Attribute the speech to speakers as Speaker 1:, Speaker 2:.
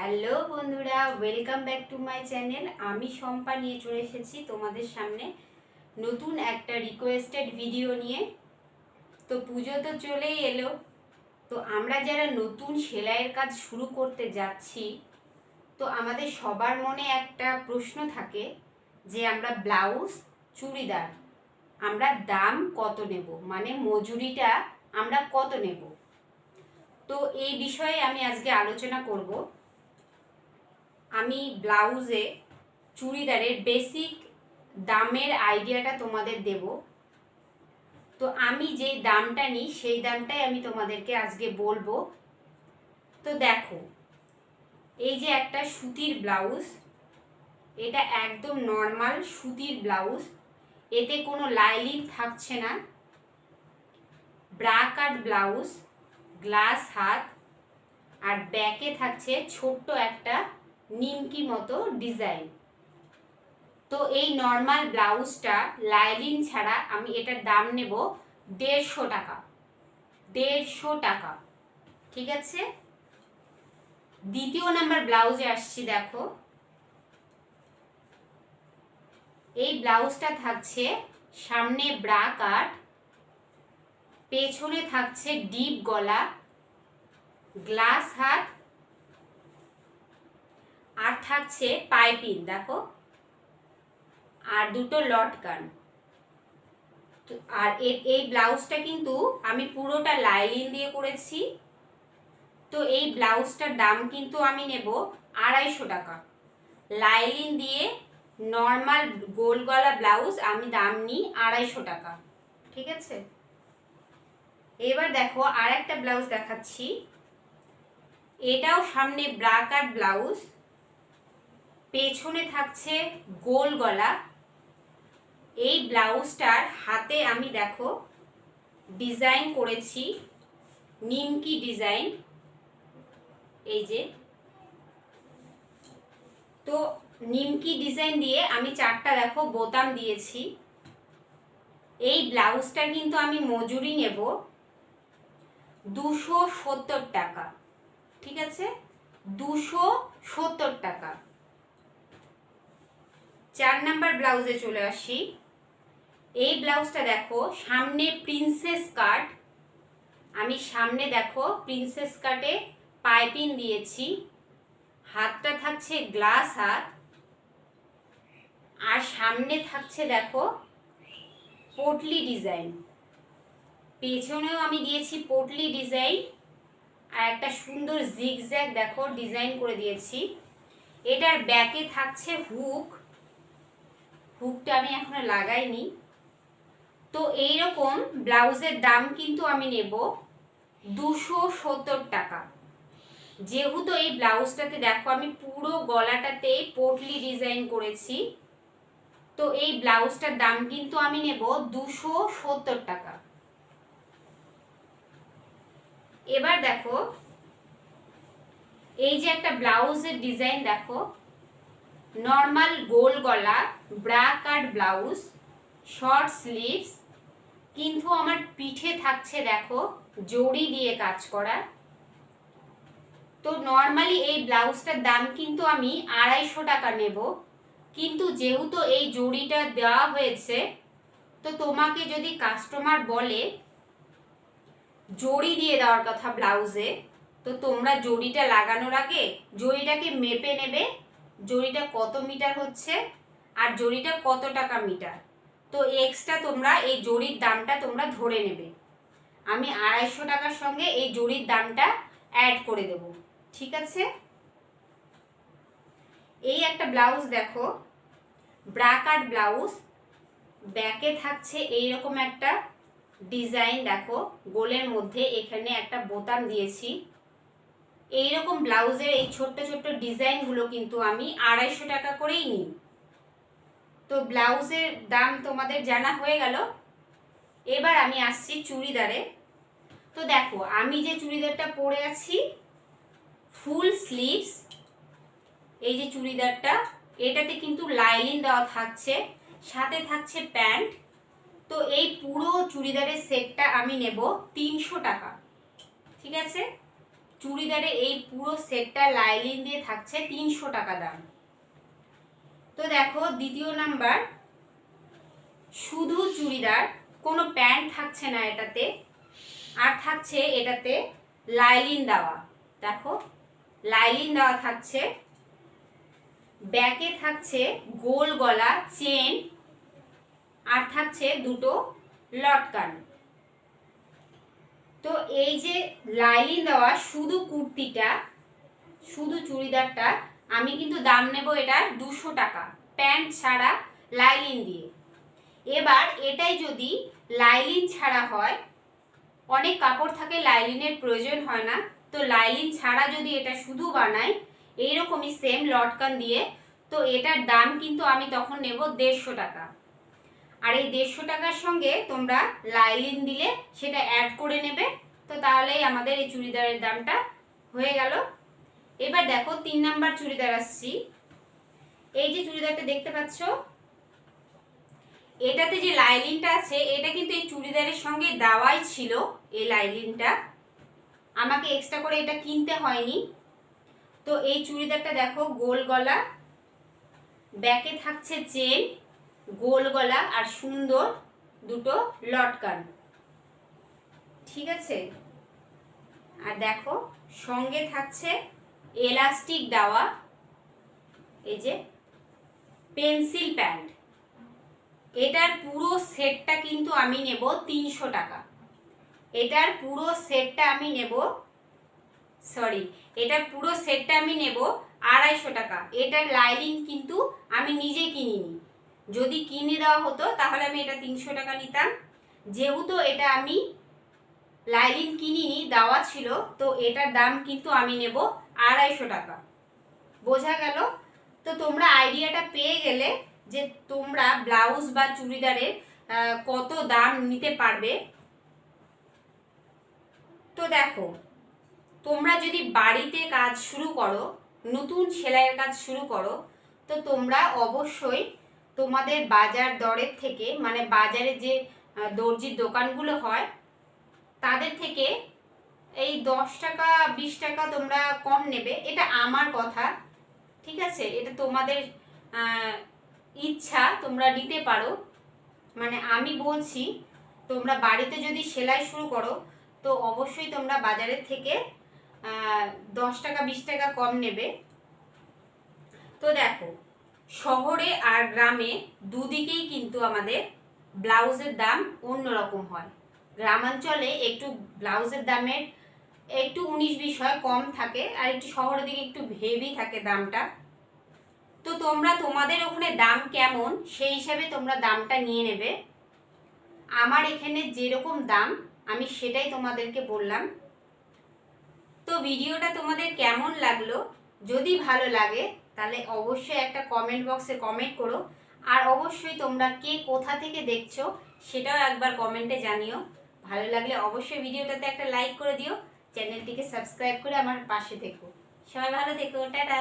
Speaker 1: Hello বন্ধুরা welcome back to my channel আমি শম্পা নিয়ে চলে এসেছি তোমাদের সামনে নতুন একটা রিকোয়েস্টেড ভিডিও নিয়ে। তো পুজো তো চলেই এলো। তো আমরা যারা নতুন সেলাইয়ের কাজ শুরু করতে যাচ্ছি, তো আমাদের সবার মনে একটা প্রশ্ন থাকে যে আমরা ব্লাউজ চুড়িদার, আমরা দাম কত নেব? মানে মজুরিটা আমরা কত নেব? তো এই বিষয়ে আমি আজকে আলোচনা করব। আমি ব্লাউজে চুড়িদারের বেসিক দামের আইডিয়াটা তোমাদের দেব। তো আমি যে দামটা নিই, সেই দামটাই আমি তোমাদেরকে আজকে বলব। তো দেখো, এই যে একটা সুতির ব্লাউজ, এটা একদম নর্মাল সুতির ব্লাউজ, এতে কোনো লাইলিং থাকছে না। ব্রা কাট ব্লাউজ গ্লাস হাত, আর ব্যাকে থাকছে ছোট্ট একটা নিমকি মতো ডিজাইন। তো এই নর্মাল ব্লাউজটা লাইলিন ছাড়া আমি এটার দাম নেব দেড়শো টাকা। দেড়শো টাকা। ঠিক আছে? দ্বিতীয় নাম্বার ব্লাউজে আসছি, দেখো। এই ব্লাউজটা থাকছে সামনে ব্রা কাট, পেছনে থাকছে ডিপ গলা, গ্লাস হাত আর থাকছে পাইপিং দেখো। আর দুটো লটকান আর এই ব্লাউজটা কিন্তু আমি পুরোটা লাইলিন দিয়ে করেছি। তো এই ব্লাউজটার দাম কিন্তু আমি নেব আড়াইশো টাকা। লাইলিন দিয়ে নর্মাল গোল গলা ব্লাউজ আমি দাম নিই আড়াইশো টাকা, ঠিক আছে? এবার দেখো আর একটা ব্লাউজ দেখাচ্ছি। এটাও সামনে ব্রাকার ব্লাউজ। পেছনে থাকছে গোল গলা। এই ব্লাউজটার হাতে আমি দেখো, ডিজাইন করেছি, নিমকি ডিজাইন। এই যে। তো নিমকি ডিজাইন দিয়ে আমি চারটা দেখো বোতাম দিয়েছি। এই ব্লাউজটা কিন্তু আমি মজুরি নেব দুশো সত্তর টাকা, ঠিক আছে? দুশো সত্তর টাকা। চার নাম্বার ব্লাউজে চলে আসি। এই ব্লাউজটা দেখো, সামনে প্রিন্সেস কাট আমি সামনে দেখো প্রিন্সেস কাটে পাইপিং দিয়েছি। হাতটা থাকছে গ্লাস হাত। আর সামনে থাকছে দেখো পোটলি ডিজাইন পেছনেও আমি দিয়েছি পোটলি ডিজাইন আর একটা সুন্দর জিগজ্যাগ দেখো ডিজাইন করে দিয়েছি। এটার ব্যাকে থাকছে হুক হুকটা আমি এখনও লাগাইনি। তো এই রকম ব্লাউজের দাম কিন্তু আমি নেব দুশো সত্তর টাকা। যেহেতু এই ব্লাউজটাতে দেখো আমি পুরো গলাটাতে পোটলি ডিজাইন করেছি, তো এই ব্লাউজটার দাম কিন্তু আমি নেব দুশো সত্তর টাকা। এবার দেখো, এই যে একটা ব্লাউজের ডিজাইন দেখো নর্মাল গোল গলা bra cut blouse short sleeves কিন্তু আমার পিঠে থাকছে দেখো, জড়ি দিয়ে কাজ করা। তো নর্মালি এই ব্লাউজটার দাম কিন্তু আমি আড়াইশো টাকা নেব। কিন্তু যেহেতু এই জড়িটা দেওয়া হয়েছে, তো তোমাকে যদি কাস্টমার বলে, জড়ি দিয়ে দেওয়ার কথা ব্লাউজে তো তোমরা জড়িটা লাগানোর আগে জড়িটাকে মেপে নেবে জড়িটা কত মিটার হচ্ছে আর জড়িটা কত টাকা মিটার? তো এক্সট্রা তোমরা, এই জড়ির দামটা তোমরা ধরে নেবে। আমি আড়াইশো টাকার সঙ্গে এই জড়ির দামটা অ্যাড করে দেব। ঠিক আছে? এই একটা ব্লাউজ দেখো। Bra cut blouse. ব্যাকে থাকছে এইরকম একটা ডিজাইন দেখো। গোলের মধ্যে এখানে একটা বোতাম দিয়েছি। এইরকম ব্লাউজের এই ছোট্ট ছোট্ট ডিজাইনগুলো কিন্তু আমি আড়াইশো টাকা করেই নিই। তো ব্লাউজের দাম তোমাদের জানা হয়ে গেল। এবার আমি আসছি চুড়িদারে। তো দেখো, আমি যে চুড়িদারটা পরে আছি, ফুল স্লিভস, এই যে চুড়িদারটা, এটাতে কিন্তু লাইলিন দেওয়া থাকছে, সাথে থাকছে প্যান্ট। তো এই পুরো চুড়িদারের সেটটা আমি নেব তিনশো টাকা। ঠিক আছে? চুড়িদারে এই পুরো সেটটা লাইলিন দিয়ে থাকছে তিনশো টাকা দাম। তো দেখো, দ্বিতীয় নাম্বার, শুধু চুড়িদার, কোনো প্যান্ট থাকছে না এটাতে, আর থাকছে এটাতে লাইলিন দেওয়া। দেখো, লাইলিন দেওয়া থাকছে, ব্যাকে থাকছে গোল গলা, চেন, আর থাকছে দুটো লটকান। তো এই যে লাইলিন দেওয়া শুধু কুর্তিটা, শুধু চুড়িদারটা, আমি কিন্তু দাম নেব এটার দুশো টাকা, প্যান্ট ছাড়া লাইলিন দিয়ে। এবার এটাই যদি লাইলিন ছাড়া হয়, অনেক কাপড় থাকে লাইলিনের প্রয়োজন হয় না, তো লাইলিন ছাড়া যদি এটা শুধু বানাই, এইরকমই সেম লটকান দিয়ে, তো এটার দাম কিন্তু আমি তখন নেব দেড়শো টাকা। আর এই দেড়শো টাকার সঙ্গে তোমরা লাইলিন দিলে সেটা অ্যাড করে নেবে। তো তাহলেই আমাদের এই চুড়িদারের দামটা হয়ে গেল। এবার দেখো, তিন নাম্বার চুড়িদার আসছি। এই যে চুড়িদারটা দেখতে পাচ্ছ, এটাতে যে লাইলিনটা আছে, এটা কিন্তু এই চুড়িদারের সঙ্গে দেওয়াই ছিল এই লাইলিনটা। আমাকে এক্সট্রা করে এটা কিনতে হয়নি। তো এই চুড়িদারটা দেখো, গোল গলা ব্যাকে থাকছে চেন গোল গলা আর সুন্দর দুটো লটকান। ঠিক আছে? আর দেখো, সঙ্গে থাকছে এলাস্টিক দেওয়া, এই যে পেন্সিল প্যান্ট এটার পুরো সেটটা কিন্তু আমি নেব তিনশো টাকা। এটার পুরো সেটটা আমি নেব সরি এটার পুরো সেটটা আমি নেব আড়াইশো টাকা। এটার লাইনিং কিন্তু আমি নিজে কিনিনি। যদি কিনে দেওয়া হতো, তাহলে আমি এটা তিনশো টাকা নিতাম। যেহেতু এটা আমি লাইলিন কিনিনি, দেওয়া ছিল, তো এটার দাম কিন্তু আমি নেব আড়াইশো টাকা। বোঝা গেল? তো তোমরা আইডিয়াটা পেয়ে গেলে যে তোমরা ব্লাউজ বা চুড়িদারের কত দাম নিতে পারবে। তো দেখো, তোমরা যদি বাড়িতে কাজ শুরু করো, নতুন সেলাইয়ের কাজ শুরু করো, তো তোমরা অবশ্যই তোমাদের বাজার দরের থেকে মানে বাজারে যে দর্জির দোকানগুলো হয়, তাদের থেকে এই দশ টাকা, বিশ টাকা তোমরা কম নেবে। এটা আমার কথা, ঠিক আছে? এটা তোমাদের ইচ্ছা, তোমরা নিতে পারো। মানে আমি বলছি, তোমরা বাড়িতে যদি সেলাই শুরু করো, তো অবশ্যই তোমরা বাজারের থেকে দশ টাকা, বিশ টাকা কম নেবে। তো দেখো শহরে আর গ্রামে দুদিকেই কিন্তু আমাদের ব্লাউজের দাম অন্যরকম হয়। গ্রামাঞ্চলে একটু ব্লাউজের দামের একটু উনিশ বিশ হয়, কম থাকে, আর একটু শহরের দিকে একটু হেভি থাকে দামটা। তো তোমরা, তোমাদের ওখানে দাম কেমন? সেই হিসাবে তোমরা দামটা নিয়ে নেবে। আমার এখানে যেরকম দাম, আমি সেটাই তোমাদেরকে বললাম। তো ভিডিওটা তোমাদের কেমন লাগল? যদি ভালো লাগে তাহলে অবশ্যই একটা কমেন্ট বক্সে কমেন্ট করো। আর অবশ্যই তোমরা কে কোথা থেকে দেখছ, সেটাও একবার কমেন্টে জানিও। ভালো লাগলে অবশ্যই ভিডিওটাতে একটা লাইক করে দিও। চ্যানেলটিকে সাবস্ক্রাইব করে আমার পাশে দেখো সবাই ভালো থেকো, টাটা!